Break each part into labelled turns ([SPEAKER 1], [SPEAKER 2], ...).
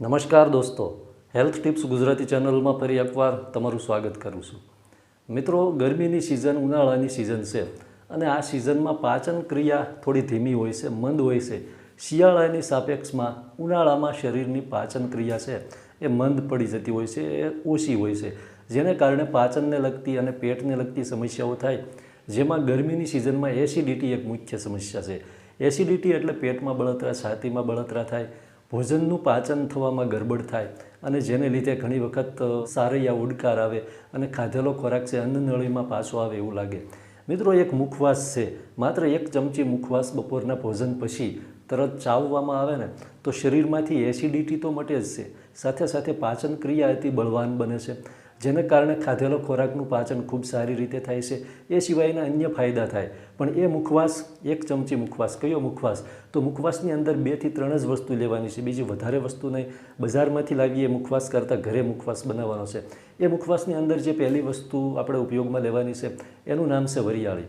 [SPEAKER 1] નમસ્કાર દોસ્તો. Health tips Gujarati ચેનલમાં ફરી એકવાર તમારું સ્વાગત કરું છું. મિત્રો, ગરમીની સિઝન ઉનાળાની સિઝન છે અને આ સિઝનમાં પાચન ક્રિયા થોડી ધીમી હોય છે, મંદ હોય છે. શિયાળાની સાપેક્ષમાં ઉનાળામાં શરીરની પાચન ક્રિયા છે એ મંદ પડી જતી હોય છે, એ ઓછી હોય છે. જેને કારણે પાચનને લગતી અને પેટને લગતી સમસ્યાઓ થાય. જેમાં ગરમીની સિઝનમાં એસિડિટી એક મુખ્ય સમસ્યા છે. એસિડિટી એટલે પેટમાં બળતરા, છાતીમાં બળતરા થાય. ભોજનનું પાચન થવામાં ગરબડ થાય અને જેને લીધે ઘણી વખત સારૈયા ઉડકાર આવે અને ખાધેલો ખોરાક છે અન્નનળીમાં પાછો આવે એવું લાગે. મિત્રો, એક મુખવાસ છે. માત્ર એક ચમચી મુખવાસ બપોરના ભોજન પછી તરત ચાવવામાં આવે ને, તો શરીરમાંથી એસિડિટી તો મટે જ છે. સાથે સાથે પાચન ક્રિયા અતિ બળવાન બને છે. જેને કારણે ખાધેલો ખોરાકનું પાચન ખૂબ સારી રીતે થાય છે. એ સિવાયના અન્ય ફાયદા થાય. પણ એ મુખવાસ, એક ચમચી મુખવાસ, કયો મુખવાસ? તો મુખવાસની અંદર બેથી ત્રણ જ વસ્તુ લેવાની છે. બીજી વધારે વસ્તુ નહીં. બજારમાંથી લાવીએ મુખવાસ કરતાં ઘરે મુખવાસ બનાવવાનો છે. એ મુખવાસની અંદર જે પહેલી વસ્તુ આપણે ઉપયોગમાં લેવાની છે, એનું નામ છે વરિયાળી.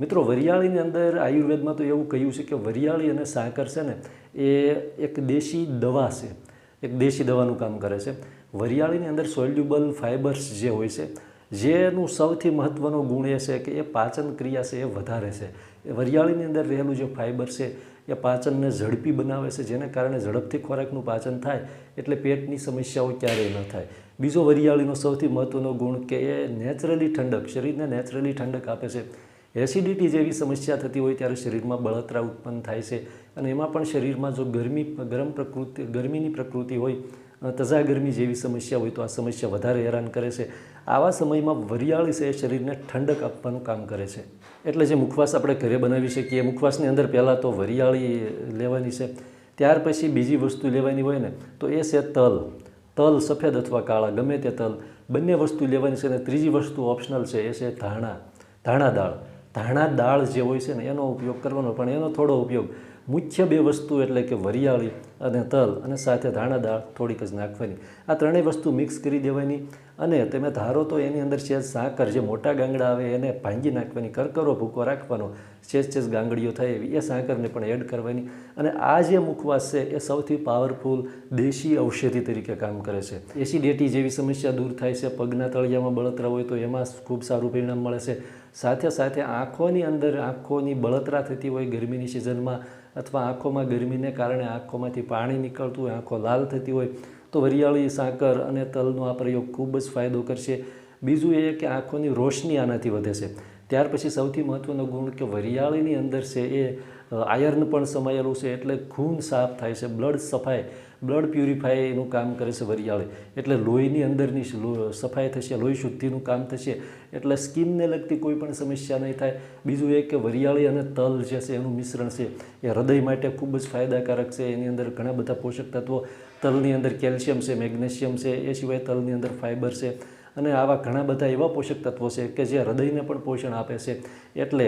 [SPEAKER 1] મિત્રો, વરિયાળીની અંદર આયુર્વેદમાં તો એવું કહ્યું છે કે વરિયાળી અને સાકર છે ને, એ એક દેશી દવા છે. એક દેશી દવાનું કામ કરે છે. વરિયાળીની અંદર સોલ્યુબલ ફાઇબર્સ જે હોય છે, જેનું સૌથી મહત્ત્વનો ગુણ એ છે કે એ પાચન ક્રિયા છે એ વધારે છે. એ વરિયાળીની અંદર રહેલું જે ફાઇબર છે એ પાચનને ઝડપી બનાવે છે, જેને કારણે ઝડપથી ખોરાકનું પાચન થાય એટલે પેટની સમસ્યાઓ ક્યારેય ન થાય. બીજો વરિયાળીનો સૌથી મહત્ત્વનો ગુણ કે એ નેચરલી ઠંડક, શરીરને નેચરલી ઠંડક આપે છે. એસિડિટી જેવી સમસ્યા થતી હોય ત્યારે શરીરમાં બળતરા ઉત્પન્ન થાય છે અને એમાં પણ શરીરમાં જો ગરમી, ગરમ પ્રકૃતિ, ગરમીની પ્રકૃતિ હોય તજા ગરમી જેવી સમસ્યા હોય તો આ સમસ્યા વધારે હેરાન કરે છે. આવા સમયમાં વરિયાળી છે એ શરીરને ઠંડક આપવાનું કામ કરે છે. એટલે જે મુખવાસ આપણે ઘરે બનાવી શકીએ, મુખવાસની અંદર પહેલાં તો વરિયાળી લેવાની છે, ત્યાર પછી બીજી વસ્તુ લેવાની હોય ને, તો એ છે તલ. તલ સફેદ અથવા કાળા, ગમે તે તલ. બંને વસ્તુ લેવાની છે અને ત્રીજી વસ્તુ ઓપ્શનલ છે, એ છે ધાણા ધાણા દાળ. ધાણા દાળ જે હોય છે ને, એનો ઉપયોગ કરવાનો, પણ એનો થોડો ઉપયોગ. મુખ્ય બે વસ્તુ એટલે કે વરિયાળી અને તલ અને સાથે ધાણા દાળ થોડીક જ નાખવાની. આ ત્રણેય વસ્તુ મિક્સ કરી દેવાની અને તમે ધારો તો એની અંદર સેજ સાકર, જે મોટા ગાંગડા આવે એને ભાંગી નાખવાની, કરકરો ભૂકો રાખવાનો, છેજ છેજ ગાંગડીઓ થાય એવી, એ સાકરને પણ એડ કરવાની અને આ જે મુખવાસ છે એ સૌથી પાવરફુલ દેશી ઔષધિ તરીકે કામ કરે છે. એસિડિટી જેવી સમસ્યા દૂર થાય છે, પગના તળિયામાં બળતરા હોય તો એમાં ખૂબ સારું પરિણામ મળે છે. સાથે સાથે આંખોની અંદર આંખોની બળતરા થતી હોય ગરમીની સિઝનમાં અથવા આંખોમાં ગરમીને કારણે આંખોમાંથી પાણી નીકળતું હોય, આંખો લાલ થતી હોય, તો વરિયાળી, સાકર અને તલનો આ પ્રયોગ ખૂબ જ ફાયદો કરશે. બીજું એ કે આંખોની રોશની આનાથી વધે છે. ત્યાર પછી સૌથી મહત્ત્વનો ગુણ કે વરિયાળીની અંદર છે એ આયર્ન પણ સમાયેલું છે એટલે ખૂન સાફ થાય છે, બ્લડ સફાઈ બ્લડ પ્યુરિફાયનું કામ કરે છે વરિયાળી. એટલે લોહીની અંદરની સફાઈ થશે, લોહી શુદ્ધિનું કામ થશે. એટલે સ્કિનને લગતી કોઈ પણ સમસ્યા નહીં થાય. બીજું એ કે વરિયાળી અને તલ જે છે એનું મિશ્રણ છે, એ હૃદય માટે ખૂબ જ ફાયદાકારક છે. એની અંદર ઘણા બધા પોષક તત્વો. તલની અંદર કેલ્શિયમ છે, મેગ્નેશિયમ છે. એ સિવાય તલની અંદર ફાઇબર છે. અને આવા ઘણા બધા એવા પોષક તત્વો છે કે જે હૃદયને પણ પોષણ આપે છે. એટલે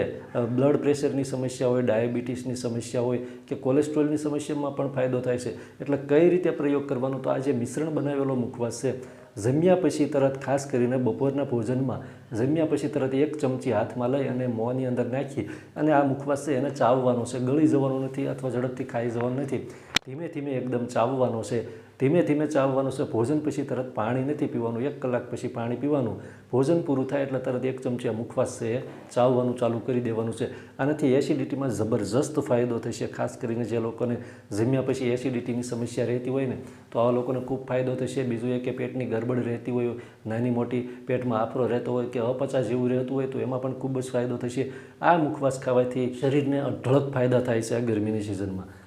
[SPEAKER 1] બ્લડ પ્રેશરની સમસ્યા હોય, ડાયાબિટીસની સમસ્યા હોય કે કોલેસ્ટ્રોલની સમસ્યામાં પણ ફાયદો થાય છે. એટલે કઈ રીતે પ્રયોગ કરવાનો? તો આ જે મિશ્રણ બનાવેલો મુખવાસ છે, જમ્યા પછી તરત ખાસ કરીને બપોરના ભોજનમાં જમ્યા પછી તરત એક ચમચી હાથમાં લઈ અને મોંની અંદર નાખી અને આ મુખવાસ છે એને ચાવવાનો છે. ગળી જવાનું નથી અથવા ઝડપથી ખાઈ જવાનું નથી. ધીમે ધીમે એકદમ ચાવવાનો છે. ધીમે ધીમે ચાવવાનું છે. ભોજન પછી તરત પાણી નથી પીવાનું. એક કલાક પછી પાણી પીવાનું. ભોજન પૂરું થાય એટલે તરત એક ચમચી મુખવાસ છે. ચાવવાનું ચાલુ કરી દેવાનું છે. આનાથી એસિડિટીમાં જબરજસ્ત ફાયદો થશે, ખાસ કરીને જે લોકોને જમ્યા પછી એસિડિટીની સમસ્યા રહેતી હોય ને, તો આવા લોકોને ખૂબ ફાયદો થશે. બીજું એ કે પેટની ગરબડ રહેતી હોય, નાની મોટી પેટમાં આફરો રહેતો હોય કે અપચા જેવું રહેતું હોય, તો એમાં પણ ખૂબ જ ફાયદો થશે. આ મુખવાસ ખાવાથી શરીરને અઢળક ફાયદા થાય છે આ ગરમીની સિઝનમાં